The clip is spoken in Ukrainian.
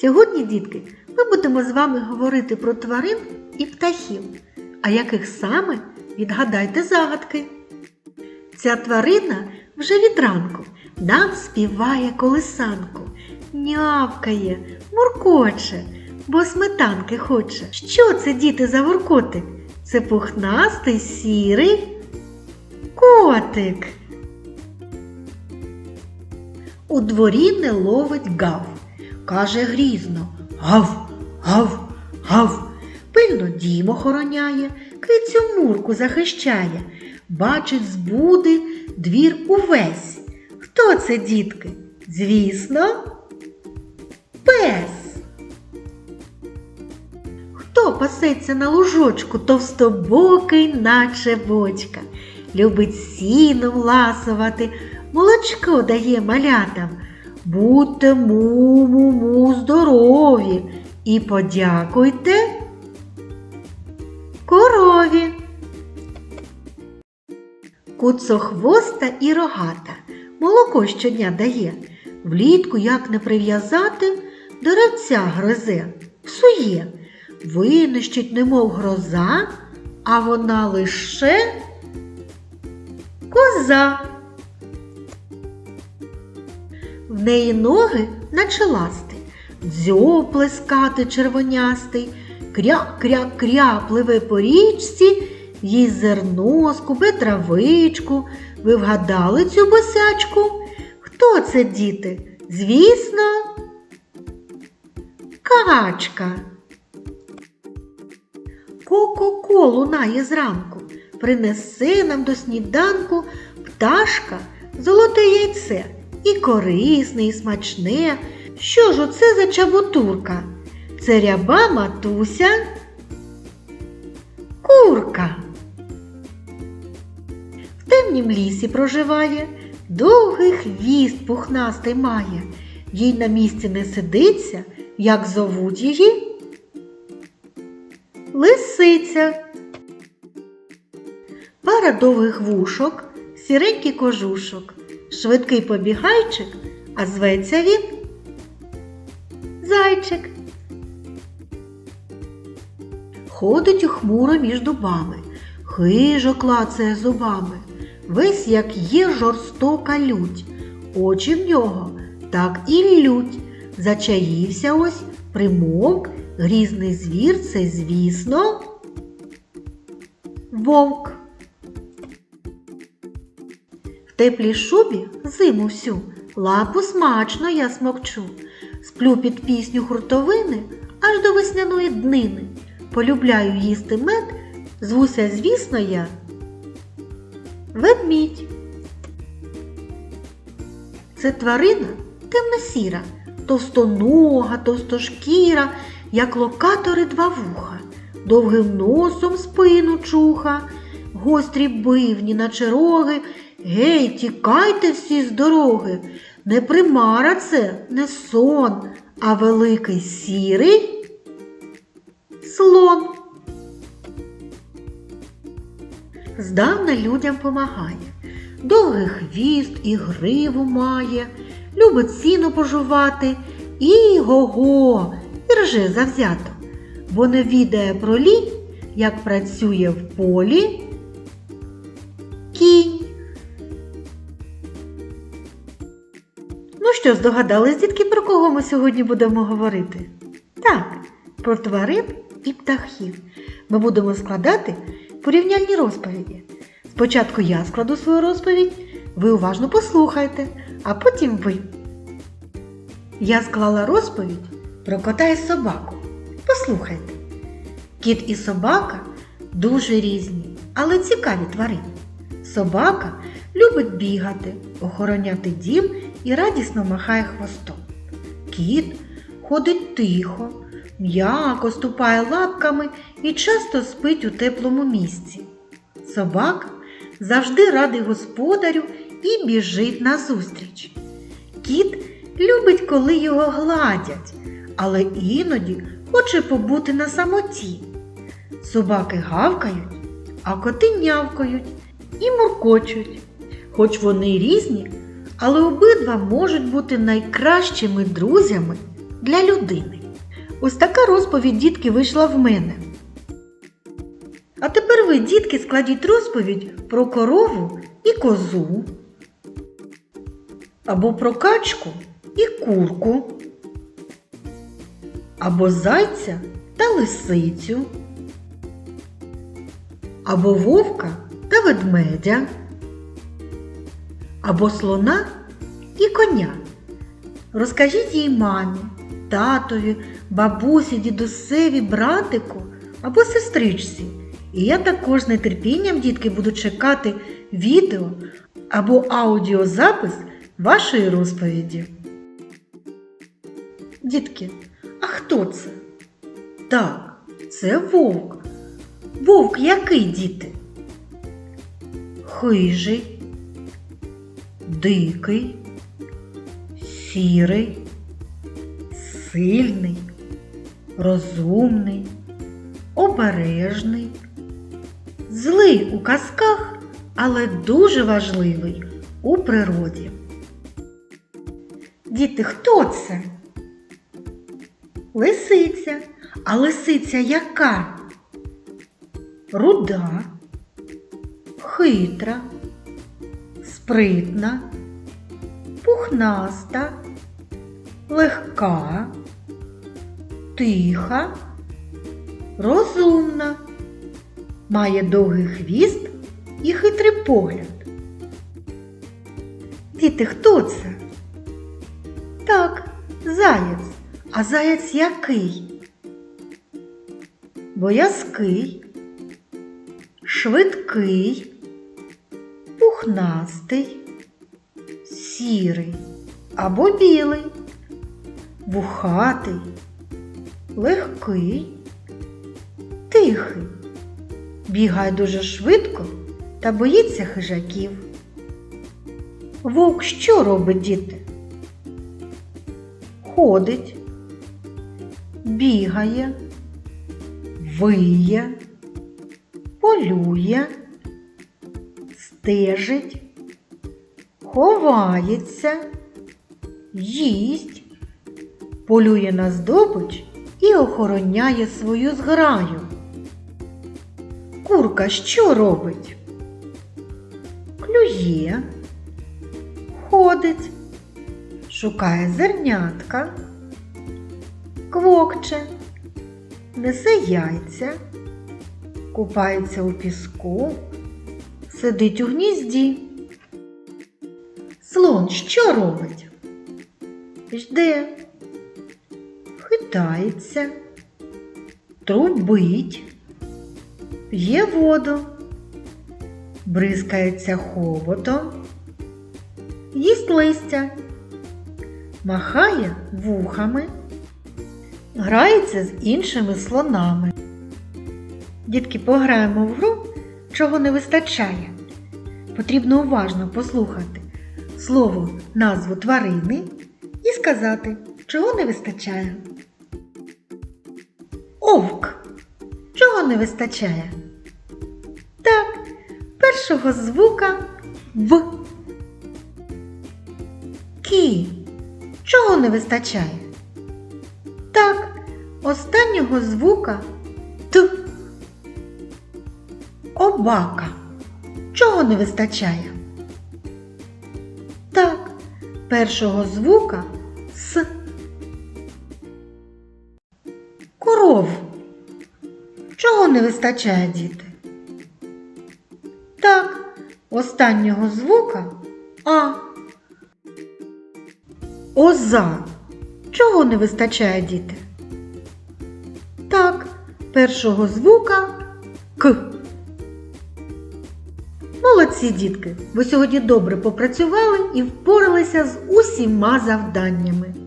Сьогодні, дітки, ми будемо з вами говорити про тварин і птахів. А яких саме відгадайте загадки. Ця тварина вже від ранку нам співає колисанку, нявкає, муркоче, бо сметанки хоче. Що це, діти, за воркотик? Це пухнастий сірий котик. У дворі не ловить гав. Каже грізно гав, гав, гав. Пильно дім охороняє, кицю мурку захищає, бачить збуди двір увесь. Хто це, дітки? Звісно, пес. Хто пасеться на лужочку, товстобокий, наче бочка, любить сіном ласувати, молочко дає малятам. Будьте му-му-му здорові і подякуйте корові. Куцохвоста і рогата молоко щодня дає. Влітку, як не прив'язати, деревця грозе, псує, винищить, немов гроза, а вона лише коза. В неї ноги наче ласти, дзьоб плескати червонястий, кря-кря-кря пливе по річці, їй зерно, скубе травичку. Ви вгадали цю босячку? Хто це, діти? Звісно, качка. Ко-ко-ко лунає зранку, принесе нам до сніданку пташка золоте яйце і корисне, і смачне. Що ж оце за чаботурка? Це ряба матуся. Курка. В темнім лісі проживає, довгий хвіст пухнастий має. Їй на місці не сидиться, як зовуть її. Лисиця. Пара довгих вушок, сіренький кожушок, швидкий побігайчик, а зветься він зайчик. Ходить ухмуро між дубами, хижо клацає зубами, весь як є жорстока лють, очі в нього так і лють. Зачаївся ось, примовк, грізний звір це, звісно, вовк. Теплій шубі зиму всю лапу смачно я смокчу, сплю під пісню хуртовини аж до весняної днини. Полюбляю їсти мед, звуся, звісно, я ведмідь. Це тварина темно-сіра, товстонога, товстошкіра, як локатори два вуха, довгим носом спину чуха, гострі бивні, наче роги. Гей, тікайте всі з дороги. Не примара це, не сон, а великий сірий слон. Здавна людям помагає, довгий хвіст і гриву має, любить сіно пожувати і го-го, і рже завзято, бо не відає про лінь, як працює в полі кінь. Що, здогадались, дітки, про кого ми сьогодні будемо говорити? Так, про тварин і птахів. Ми будемо складати порівняльні розповіді. Спочатку я складу свою розповідь, ви уважно послухайте, а потім ви. Я склала розповідь про кота і собаку. Послухайте. Кіт і собака дуже різні, але цікаві тварини. Собака любить бігати, охороняти дім і радісно махає хвостом. Кіт ходить тихо, м'яко ступає лапками і часто спить у теплому місці. Собака завжди радий господарю і біжить назустріч. Кіт любить, коли його гладять, але іноді хоче побути на самоті. Собаки гавкають, а коти нявкають і муркочуть. Хоч вони різні, але обидва можуть бути найкращими друзями для людини. Ось така розповідь дітки вийшла в мене. А тепер ви, дітки, складіть розповідь про корову і козу, або про качку і курку, або зайця та лисицю, або вовка та ведмедя, або слона і коня. Розкажіть їй мамі, татові, бабусі, дідусеві, братику або сестричці. І я також з нетерпінням, дітки, буду чекати відео або аудіозапис вашої розповіді. Дітки, а хто це? Так, це вовк. Вовк який, діти? Хижий, дикий, сірий, сильний, розумний, обережний, злий у казках, але дуже важливий у природі. Діти, хто це? Лисиця. А лисиця яка? Руда, хитра, спритна, пухнаста, легка, тиха, розумна, має довгий хвіст і хитрий погляд. Діти, хто це? Так, заєць. А заєць який? Боязкий, швидкий, пухнастий, сірий або білий, вухатий, легкий, тихий, бігає дуже швидко та боїться хижаків. Вовк що робить діти? Ходить, бігає, виє, полює, стежить, ховається, їсть, полює на здобич і охороняє свою зграю. Курка що робить? Клює, ходить, шукає зернятка, квокче, несе яйця, купається у піску, сидить у гнізді. Слон що робить? Жде, хитається, трубить, п'є воду, бризкається хоботом, їсть листя, махає вухами, грається з іншими слонами. Дітки, пограємо в гру, чого не вистачає. Потрібно уважно послухати слово назву тварини і сказати, чого не вистачає. Овк. Чого не вистачає? Так, першого звука В. Кі. Чого не вистачає? Так, останнього звука Т. Обака. Чого не вистачає? Першого звука С. Коров. Чого не вистачає, діти? Так, останнього звука А. Оза. Чого не вистачає, діти? Так, першого звука Молодці, дітки! Ви сьогодні добре попрацювали і впоралися з усіма завданнями.